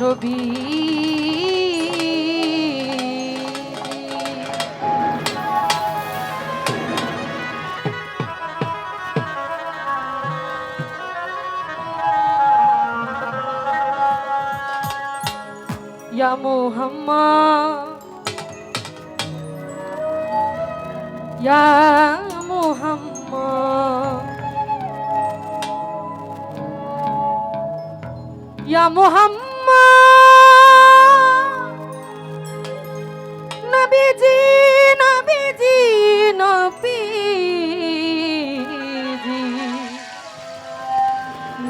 নবী। ইয়া মুহাম্মদ। ইয়া মুহাম্মদ। ইয়া মুহাম্মদ।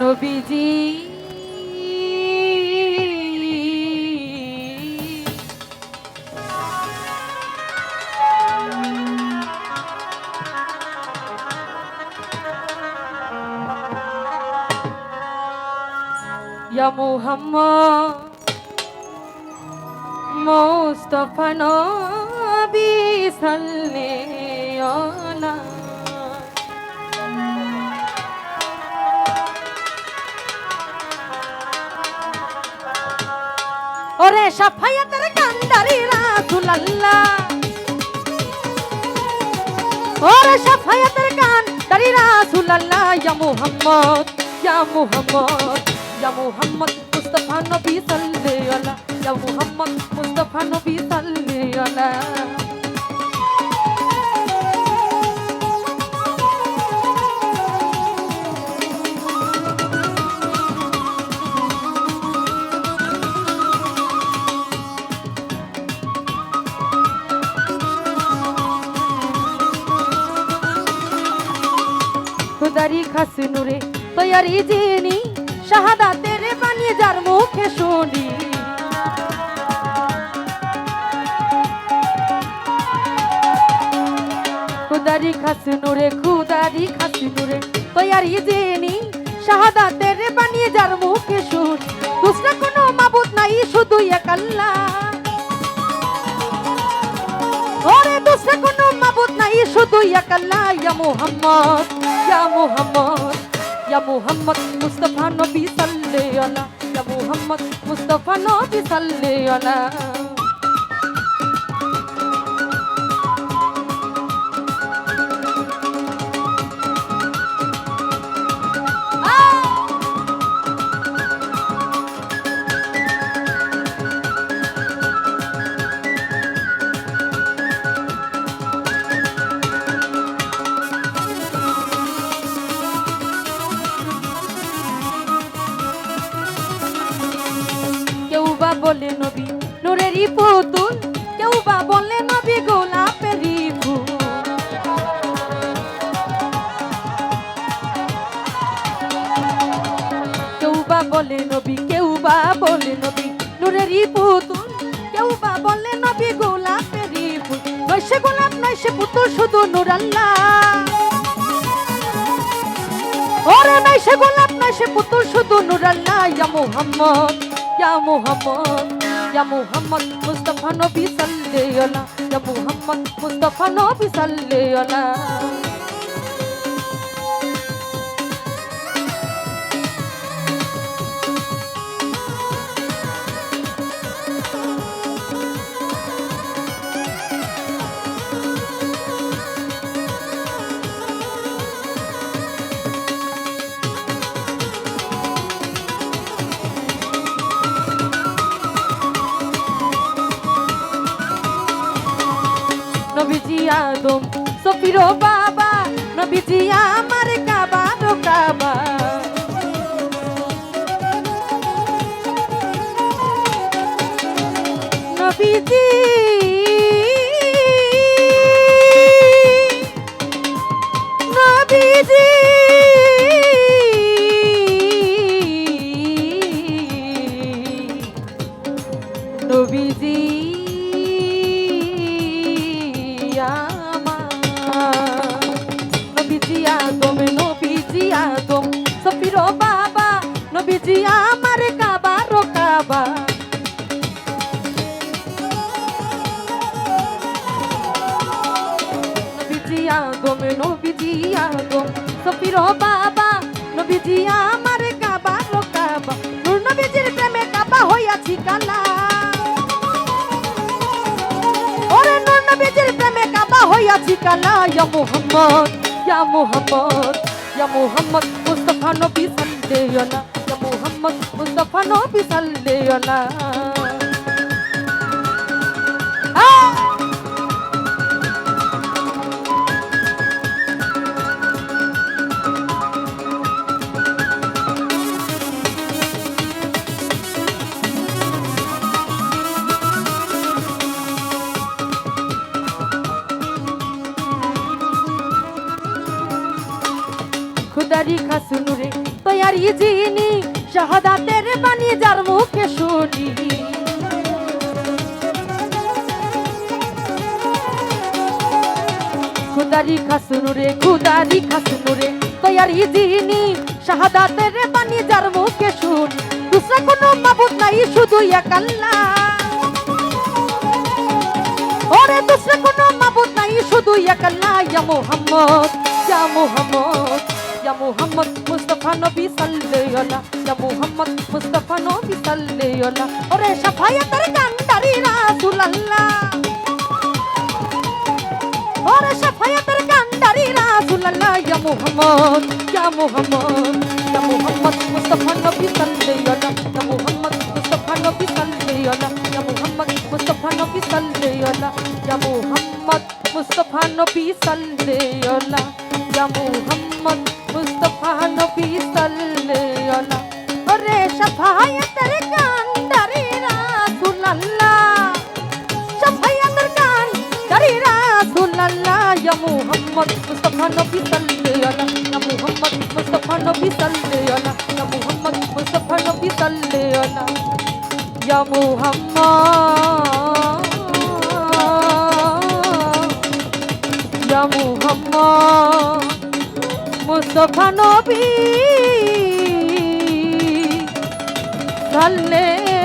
নবীজি। নবীজি ইয়া মুহাম্মদ মুস্তাফা নবী সাল্লাল্লাহু ওরে সাফায়াতের কান্দারি রাসূলুল্লাহ। ওরে সাফায়াতের কান্দারি রাসূলুল্লাহ, ইয়া মুহাম্মদ ইয়া মুহাম্মদ। ইয়া মুহাম্মদ মুস্তাফা নবী সাল্লাল্লাহু আলাইহি ইয়া মুহাম্মদ মুস্তাফা নবী সাল্লাল্লাহু আলাইহি খুদারি খাস নুরে তৈয়ারি জেনি শাহাদাতের বানিয়ে যার মুখে শুনি। খুদারি খাস নুরে, খুদারি খাস নুরে, তৈয়ারি জেনি শাহাদাতের বানিয়ে যার মুখে শুনি। দুসরা কোনো মাবুদ নাই, শুধু এক আল্লাহ। ওরে দুসরা কোনো মাবুদ নাই, শুধু এক আল্লাহ। ইয়া মুহাম্মদ ইয়া মুহাম্মদ। ইয়া মুহাম্মদ মুস্তাফা নবী সাল্লাল্লাহু আলাইহি ইয়া মুহাম্মদ মুস্তাফা নবী সাল্লাল্লাহু আলাইহি কেউ সে পুত্র শুধু নুরাল্লাহ ওরে নাই সে গোলাপ, নাই সে পুত্র শুধু নূর আল্লাহ। ইয়া মুহাম্মদ ইয়া মুহাম্মদ ইয়া মুহাম্মদ মুস্তাফা নবী সাল্লাল্লাহু ইয়া মুহাম্মদ মুস্তাফা নবী সাল্লাল্লাহু নবীজি আদম সফির বাবা নবীজি আমার কাবা রো কাবা। নবীজি নবীজি নবীজি নবীজি আদম নবীজি আদম সফির বাবা নবীজি আমার কাবা রো কাবা। নবীজি আদম নবীজি আদম সফির বাবা নবীজি আমার কাবা রো কাবা। নূর নবীজির প্রেমে কাবা হইয়াছি কালা। ওরে নূর নবীজির প্রেমে কাবা হইয়াছি কালা, ইয়া মুহাম্মদ। ইয়া মুহাম্মদ ইয়া মুহাম্মদ মুস্তাফা নবী সাল্লাল্লাহু আলা ইয়া মুহাম্মদ মুস্তাফা নবী সাল্লাল্লাহু তৈয়ারি জিনি শাহাদাতের বাণী যার মুখে শুনি। খুদারি খাসুনুরে খুদারি খাসুনুরে তৈয়ারি জিনি শাহাদাতের বাণী যার মুখে শুনি। দুসরা কোনো মাবুদ নাই, শুধু এক আল্লাহ। ওরে দুসরা কোনো মাবুদ নাই, শুধু এক আল্লাহ। ইয়া মুহাম্মদ ইয়া মুহাম্মদ। ইয়া মুহাম্মদ মুস্তাফা নবী সাল্লাল্লাহু আলাইহি ইয়া মুহাম্মদ মুস্তাফা নবী সাল্লাল্লাহু আলাইহি ওরে শাফায়াতের কান্ডারি রাসূলুল্লাহ ওরে শাফায়াতের কান্ডারি রাসূলুল্লাহ ইয়া মুহাম্মদ ইয়া মুহাম্মদ ইয়া মুহাম্মদ মুস্তাফা নবী সাল্লাল্লাহু আলাইহি ইয়া মুহাম্মদ মুস্তাফা নবী সাল্লাল্লাহু আলাইহি ইয়া মুহাম্মদ মুস্তাফা নবী সাল্লাল্লাহু আলাইহি ইয়া মুহাম্মদ মুস্তাফা নবী সাল্লাল্লাহু আলাইহি ইয়া মুহাম্মদ মুস্তাফা নবী সাল্লাল্লাহু আলাইহি ইয়া মুহাম্মদ মুস্তাফা নবী সাল্লাল্লাহু আলাইহি ইয়া মুহাম্মদ ইয়া মুহাম্মদ মুস্তাফা নবী সাল্লাল্লাহু